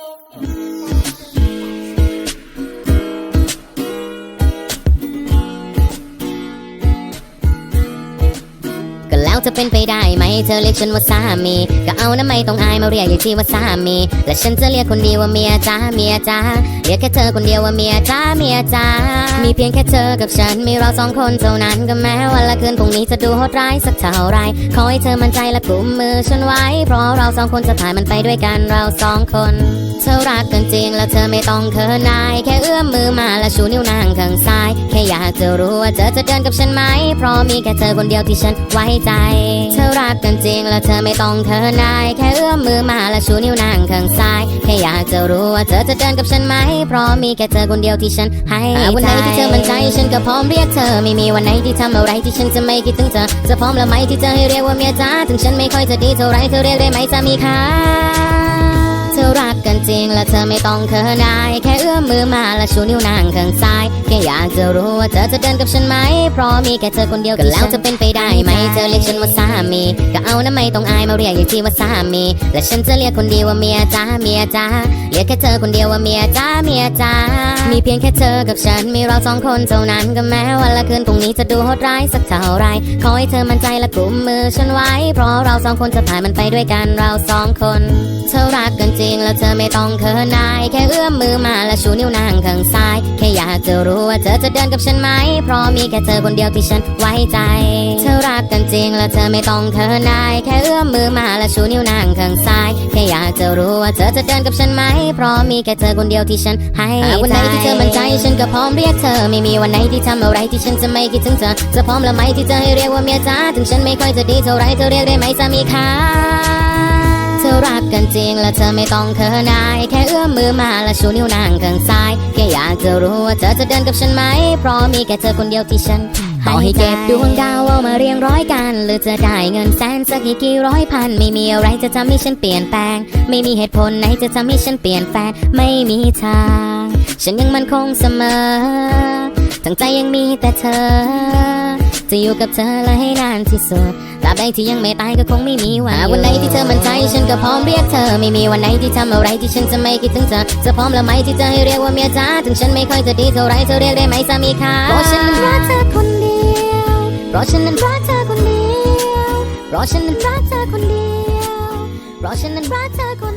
ก็แล้วจะเป็นไปได้ไหมเธอเรียกฉันว่าสามี ก็เอานะไม่ต้องอายมาเรียกอย่างที่ว่าสามี และฉันจะเรียกคนเดียวว่าเมียจ้าเมียจ้าเรียกแค่เธอคนเดียวว่าเมียจ้าเมียจ้ามีเพียงแค่เธอกับฉันมีเราสองคนเท่านั้นก็แม้วันละคืนพรุ่งนี้จะดูโหดร้ายสักเท่าไรขอให้เธอมั่นใจและกุมมือฉันไว้ เพราะเราสองคนจะผ่านมันไปด้วยกันเราสองคน เธอรักกันจริงแล้วเธอไม่ต้องเขินอาย แค่เอื้อมมือมาและชูนิ้วนางข้างซ้าย แค่อยากจะรู้ว่าเธอจะเดินกับฉันไหม เพราะมีแค่เธอคนเดียวที่ฉันไว้ใจ เธอรักกันจริงแล้วเธอไม่ต้องเขินอาย แค่เอื้อมมือมาและชูนิ้วนางข้างซ้าย แค่อยากจะรู้ว่าเธอจะเดินกับฉันไหม เพราะมีแค่เธอคนเดียวที่ฉันให้ใจวันไหนที่เธอมั่นใจฉันก็พร้อมเรียกเธอ ไม่มีวันไหนที่ทำอะไรที่ฉันจะไม่คิดถึงเธอจะพร้อมแล้วไหมที่จะให้เรียกว่าเมียจ้าถึงฉันไม่ค่อยจะดีเท่าไรเธอเรียกได้ไหมสามีคะเธอรักกันจริงและเธอไม่ต้องเขินอายแค่เอื้อมมือมาและชูนิ้วนางข้างซ้ายแค่อยากจะรู้ว่าเธอจะเดินกับฉันไหม เพราะมีแค่เธอคนเดียวก็แล้วจะเป็นไปได้ไหม เธอเรียกฉันว่าสามี ก็เอานะไม่ต้องอายมาเรียกอย่างที่ว่าสามี และฉันจะเรียกคนเดียวว่าเมียจ้าเมียจ้าเรียกแค่เธอคนเดียวว่าเมียจ้าเมียจ้ามีเพียงแค่เธอกับฉันมีเราสองคนเท่านั้นก็แม้วันละคืนพรุ่งนี้จะดูโหดร้ายสักเท่าไรขอให้เธอมั่นใจและกุมมือฉันไว้ เพราะเราสองคนจะผ่านมันไปด้วยกันเราสองคน จริงแล้วเธอไม่ต้องเขินอายแค่เอื้อมมือมาและชูนิ้วนางข้างซ้ายแค่อยากจะรู้ว่าเธอจะเดินกับฉันไหม เพราะมีแค่เธอคนเดียวที่ฉันไว้ใจ เธอรักกันจริงแล้วเธอไม่ต้องเขินอายแค่เอื้อมมือมาและชูนิ้วนางข้างซ้ายแค่อยากจะรู้ว่าเธอจะเดินกับฉันไหม เพราะมีแค่เธอคนเดียวที่ฉันให้ใจวันไหนที่เธอมั่นใจฉันก็พร้อมเรียกเธอไม่มีวันไหนที่ทำอะไรที่ฉันจะไม่คิดถึงเธอจะพร้อมแล้วไหมที่จะให้เรียกว่าเมียจ้าถึงฉันไม่ค่อยจะดีเท่าไรเธอเรียกได้ไหมสามีคะเธอ รักกันจริงและเธอไม่ต้องเขินอายแค่เอื้อมมือมาและชูนิ้วนางข้างซ้ายแค่อยากจะรู้ว่าเธอจะเดินกับฉันไหม เพราะมีแค่เธอคนเดียวที่ฉันต่อให้เก็บดวงดาวเอามาเรียงร้อยกัน หรือจะได้เงินแสนสักกี่กี่ร้อยพัน ไม่มีอะไรจะทำให้ฉันเปลี่ยนแปลง ไม่มีเหตุผลไหนจะทำให้ฉันเปลี่ยนแปลงไม่มีทาง ฉันยังมั่นคงเสมอ ทั้งใจยังมีแต่เธอ จะอยู่กับเธอและให้นานที่สุดตราบใดที่ยังไม่ตายก็คงไม่มีวันวันไหนที่เธอมั่นใจฉันก็พร้อมเรียกเธอ ไม่มีวันไหนที่ทำอะไรที่ฉันจะไม่คิดถึงเธอจะพร้อมแล้วไหมที่จะให้เรียกว่าเมียจ้าถึงฉันไม่ค่อยจะดีเท่าไรเธอเรียกได้ไหมสามีคะเพราะฉันนั้นรักเธอคนเดียวเพราะฉันนั้นรักเธอคนเดียวเพราะฉันนั้นรักเธอคนเดียวเพราะฉันนั้นรักเธอคน